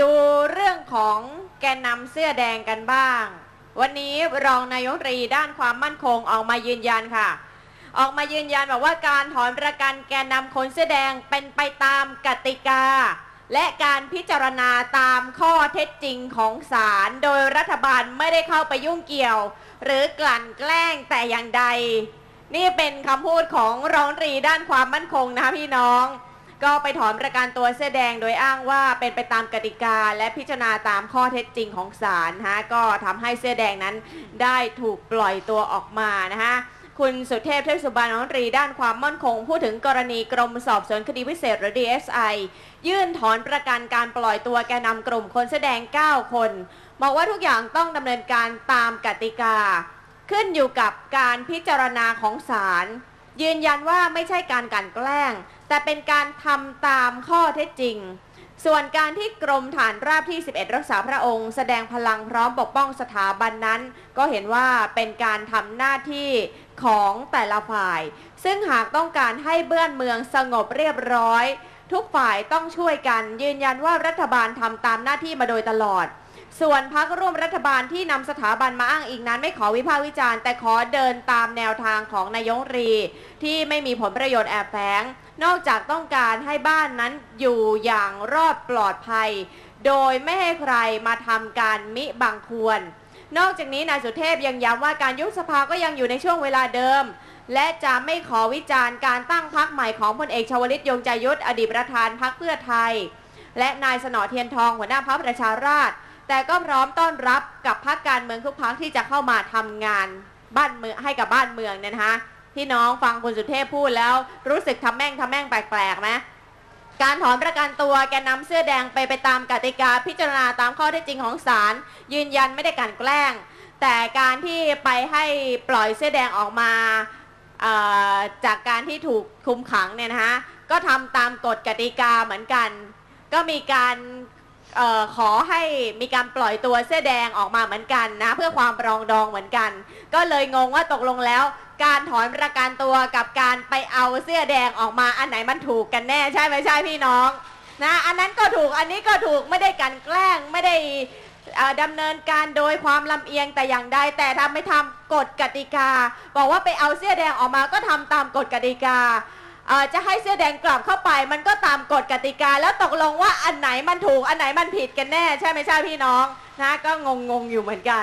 ดูเรื่องของแกนนำเสื้อแดงกันบ้าง วันนี้รองนายกรีด้านความมั่นคงออกมายืนยันค่ะ ออกมายืนยันบอกว่าการถอนประกันแกนนำคนเสื้อแดงเป็นไปตามกติกา และการพิจารณาตามข้อเท็จจริงของศาลโดยรัฐบาลไม่ได้เข้าไปยุ่งเกี่ยว หรือกลั่นแกล้งแต่อย่างใด นี่เป็นคำพูดของรองรีด้านความมั่นคงนะคะพี่น้อง ก็ไปถอนประกันตัวเสื้อแดงโดยอ้างว่าเป็นไปตามกติกาและพิจารณาตามข้อเท็จจริงของศาลนะฮะก็ทำให้เสื้อแดงนั้นได้ถูกปล่อยตัวออกมานะฮะคุณสุเทพเทพสุบานรัฐมนตรีด้านความมั่นคง พูดถึงกรณีกรมสอบสวนคดีพิเศษหรือ DSI ยื่นถอนประกันการปล่อยตัวแกนนำกลุ่มคนเสื้อแดง 9 คนบอกว่าทุกอย่างต้องดำเนินการตามกติกา ขึ้นอยู่กับการพิจารณาของศาล ยืนยันว่าไม่ใช่การกลั่นแกล้ง แต่เป็นการทำตามข้อเท็จจริง ส่วนการที่กรมฐานราบที่ 11 รักษาพระองค์ แสดงพลังพร้อมปกป้องสถาบันนั้น ก็เห็นว่าเป็นการทำหน้าที่ของแต่ละฝ่าย ซึ่งหากต้องการให้เบื้อนเมืองสงบเรียบร้อย ทุกฝ่ายต้องช่วยกัน ยืนยันว่ารัฐบาลทำตามหน้าที่มาโดยตลอด ส่วนพักร่วมรัฐบาลที่นำสถาบันมาอ้างอิงนั้น ไม่ขอวิพากษ์วิจารณ์ แต่ขอเดินตามแนวทางของนายกรัฐมนตรี ที่ไม่มีผลประโยชน์แอบแฝงนอกจากต้องการให้บ้านนั้นอยู่อย่างรอดปลอดภัย โดยไม่ให้ใครมาทำการมิบังควร นอกจากนี้นายสุเทพยังย้ำว่าการยุบสภาก็ยังอยู่ในช่วงเวลาเดิม และจะไม่ขอวิจารณ์การตั้งพักใหม่ของพลเอกชวลิตยงใจยุทธอดีตประธานพักเพื่อไทย และนายสนอเทียนทองหัวหน้าพักประชาราษฎร แต่ก็พร้อมต้อนรับกับพักการเมืองทุกพักที่จะเข้ามาทำงานบ้านเมืองให้กับบ้านเมืองเนี่ยนะคะพี่น้องฟังคุณสุเทพพูดแล้วรู้สึกทำแม่งทำแม่งแปลกๆไหมการถอนประกันตัวแกนนำเสื้อแดงไปไปตามกติกาพิจารณาตามข้อเท็จจริงของศาลยืนยันไม่ได้กลันแกล้ง แต่การที่ไปให้ปล่อยเสื้อแดงออกมาจากการที่ถูกคุมขังเนี่ยนะคะก็ทำตามกฎกติกาเหมือนกัน ก็มีการ เออขอให้มีการปล่อยตัวเสื้อแดงออกมาเหมือนกันนะ เพื่อความปรองดองเหมือนกัน ก็เลยงงว่าตกลงแล้ว การถอนประกันตัวกับการไปเอาเสื้อแดงออกมาอันไหนมันถูกกันแน่ใช่ไหมใช่พี่น้องนะอันนั้นก็ถูกอันนี้ก็ถูกไม่ได้กลันแกล้งไม่ได้ดำเนินการโดยความลำเอียงแต่อย่างใดแต่ทำไม่ทำกฎกติกา บอกว่าไปเอาเสื้อแดงออกมาก็ทำตามกฎกติกา จะให้เสื้อแดงกลับเข้าไป มันก็ตามกฎกติกา แล้วตกลงว่าอันไหนมันถูกอันไหนมันผิดกันแน่ ใช่ไหมใช่พี่น้องนะก็งงๆอยู่เหมือนกัน